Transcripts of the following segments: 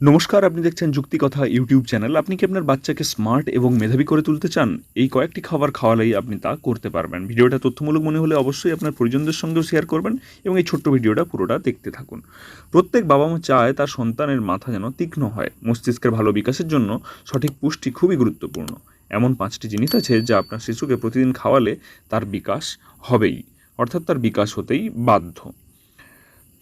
নমস্কার, আপনি দেখছেন যুক্তি কথা ইউটিউব চ্যানেল। আপনি কি আপনার বাচ্চাকে স্মার্ট এবং মেধাবী করে তুলতে চান? এই কয়েকটি খাবার খাওয়ালেই আপনি তা করতে পারবেন। ভিডিওটা তথ্যমূলক মনে হলে অবশ্যই আপনার পরিজনদের সঙ্গেও শেয়ার করবেন এবং এই ছোট্ট ভিডিওটা পুরোটা দেখতে থাকুন। প্রত্যেক বাবা মা চায় তার সন্তানের মাথা যেন তীক্ষ্ণ হয়। মস্তিষ্কের ভালো বিকাশের জন্য সঠিক পুষ্টি খুবই গুরুত্বপূর্ণ। এমন পাঁচটি জিনিস আছে যা আপনার শিশুকে প্রতিদিন খাওয়ালে তার বিকাশ হবেই, অর্থাৎ তার বিকাশ হতেই বাধ্য।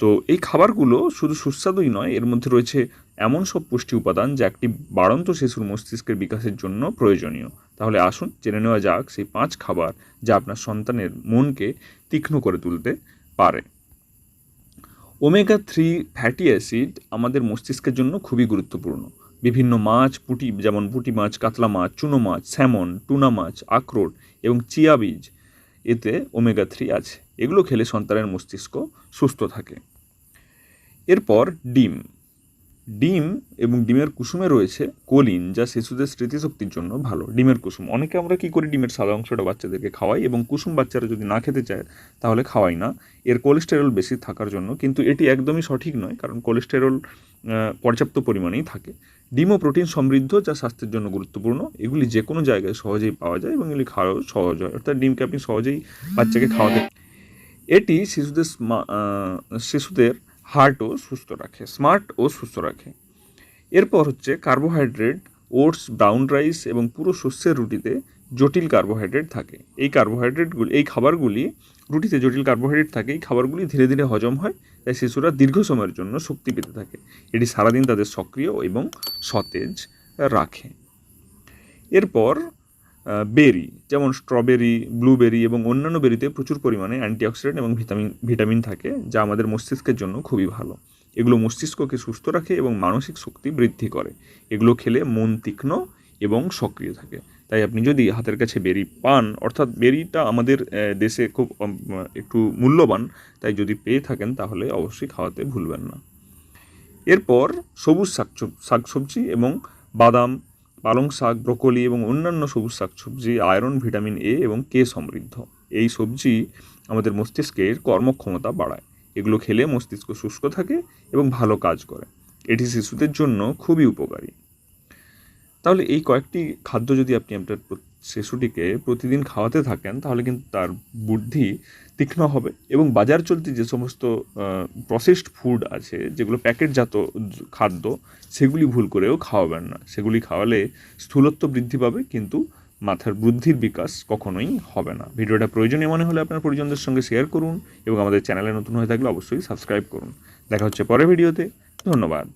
তো এই খাবারগুলো শুধু সুস্বাদুই নয়, এর মধ্যে রয়েছে এমন সব পুষ্টি উপাদান যা একটি বাড়ন্ত শিশুর মস্তিষ্কের বিকাশের জন্য প্রয়োজনীয়। তাহলে আসুন জেনে নেওয়া যাক সেই পাঁচ খাবার যা আপনার সন্তানের মনকে তীক্ষ্ণ করে তুলতে পারে। ওমেগা থ্রি ফ্যাটি অ্যাসিড আমাদের মস্তিষ্কের জন্য খুবই গুরুত্বপূর্ণ। বিভিন্ন মাছ, পুঁটি, যেমন পুঁটি মাছ, কাতলা মাছ, চুনো মাছ, স্যামন, টুনা মাছ, আখরোট এবং চিয়া বীজ এতে ওমেগা থ্রি আছে। এগুলো খেলে সন্তানের মস্তিষ্ক সুস্থ থাকে। এরপর ডিম। ডিম এবং ডিমের কুসুমে রয়েছে কোলিন যা শিশুদের স্মৃতিশক্তির জন্য ভালো। ডিমের কুসুম। অনেকে আমরা কী করি? ডিমের সাদা অংশটা বাচ্চাদেরকে খাওয়াই এবং কুসুম বাচ্চারা যদি না খেতে চায় তাহলে খাওয়াই না। এর কোলেস্টেরল বেশি থাকার জন্য কিন্তু এটি একদমই সঠিক নয় কারণ কোলেস্টেরল পর্যাপ্ত পরিমাণেই থাকে। ডিমও প্রোটিন সমৃদ্ধ যা স্বাস্থ্যের জন্য গুরুত্বপূর্ণ। এগুলি যে কোনো জায়গায় সহজেই পাওয়া যায় এবং এগুলি খাওয়াও সহজ হয়। অর্থাৎ ডিমকে আপনি সহজেই বাচ্চাকে খাওয়াতে এটি শিশুদের শিশুদের হার্টও সুস্থ রাখে, স্মার্ট ও সুস্থ রাখে। এরপর হচ্ছে কার্বোহাইড্রেট, ওটস, ব্রাউন রাইস এবং পুরো শস্যের রুটিতে জটিল কার্বোহাইড্রেট থাকে। এই কার্বোহাইড্রেটগুলি, এই খাবারগুলি, রুটিতে জটিল কার্বোহাইড্রেট থাকে, এই খাবারগুলি ধীরে ধীরে হজম হয়, তাই শিশুরা দীর্ঘ সময়ের জন্য শক্তি পেতে থাকে। এটি সারাদিন তাদের সক্রিয় এবং সতেজ রাখে। এরপর বেরি যেমন স্ট্রবেরি ব্লুবেরি এবং অন্যান্য বেরিতে প্রচুর পরিমাণে অ্যান্টিঅক্সিডেন্ট এবং ভিটামিন ভিটামিন থাকে, যা আমাদের মস্তিষ্কের জন্য খুবই ভালো। এগুলো মস্তিষ্ককে সুস্থ রাখে এবং মানসিক শক্তি বৃদ্ধি করে। এগুলো খেলে মন তীক্ষ্ণ এবং সক্রিয় থাকে। তাই আপনি যদি হাতের কাছে বেরি পান, অর্থাৎ বেরিটা আমাদের দেশে খুব একটু মূল্যবান, তাই যদি পেয়ে থাকেন তাহলে অবশ্যই খাওয়াতে ভুলবেন না। এরপর সবুজ শাক শাকসবজি এবং বাদাম পালং শাক, ব্রকলি এবং অন্যান্য সবুজ শাক সবজি আয়রন, ভিটামিন এ এবং কে সমৃদ্ধ। এই সবজি আমাদের মস্তিষ্কের কর্মক্ষমতা বাড়ায়। এগুলো খেলে মস্তিষ্ক শুষ্ক থাকে এবং ভালো কাজ করে। এটি শিশুদের জন্য খুবই উপকারী। তাহলে এই কয়েকটি খাদ্য যদি আপনি আপনার শিশুটিকে প্রতিদিন খাওয়াতে থাকেন, তাহলে কিন্তু তার বুদ্ধি তীক্ষ্ণ হবে এবং বাজার চলতি যে সমস্ত প্রসেসড ফুড আছে, যেগুলো প্যাকেটজাত খাদ্য, সেগুলি ভুল করেও খাওয়াবেন না। সেগুলি খাওয়ালে স্থূলত্ব বৃদ্ধি পাবে, কিন্তু মাথার বুদ্ধির বিকাশ কখনোই হবে না। ভিডিওটা প্রয়োজনীয় মনে হলে আপনার পরিজনদের সঙ্গে শেয়ার করুন এবং আমাদের চ্যানেলে নতুন হয়ে থাকলে অবশ্যই সাবস্ক্রাইব করুন। দেখা হচ্ছে পরের ভিডিওতে। ধন্যবাদ।